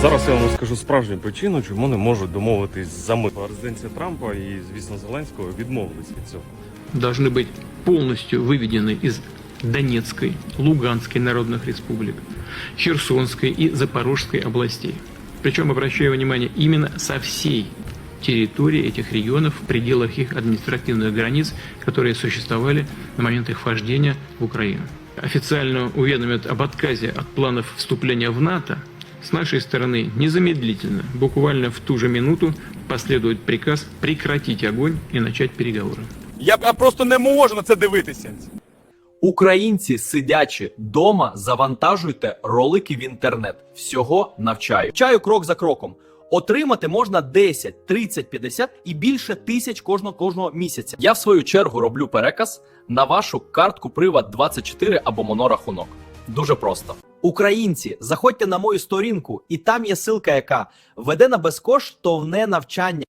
Зараз я вам скажу справжню причину, чому не можуть домовитись за мир. Резиденція Трампа і, звісно, Зеленського відмовились від цього. должны быть полностью выведены из Донецкой, Луганской народных республик, Херсонской и Запорожской областей. Причем, обращаю внимание, именно со всей территории этих регионов в пределах их административных границ, которые существовали на момент их вхождения в Украину. Официально уведомят об отказе от планов вступления в НАТО. С нашей стороны незамедлительно, буквально в ту же минуту, последует приказ прекратить огонь и начать переговоры. Я, просто не можу на це дивитися. Українці, сидячи дома, завантажуйте ролики в інтернет. Всього навчаю. Вчаю крок за кроком. Отримати можна 10, 30, 50 і більше тисяч кожного кожного місяця. Я в свою чергу роблю переказ на вашу картку Приват 24 або монорахунок. Дуже просто. Українці, заходьте на мою сторінку, і там є ссылка, яка веде на безкоштовне навчання.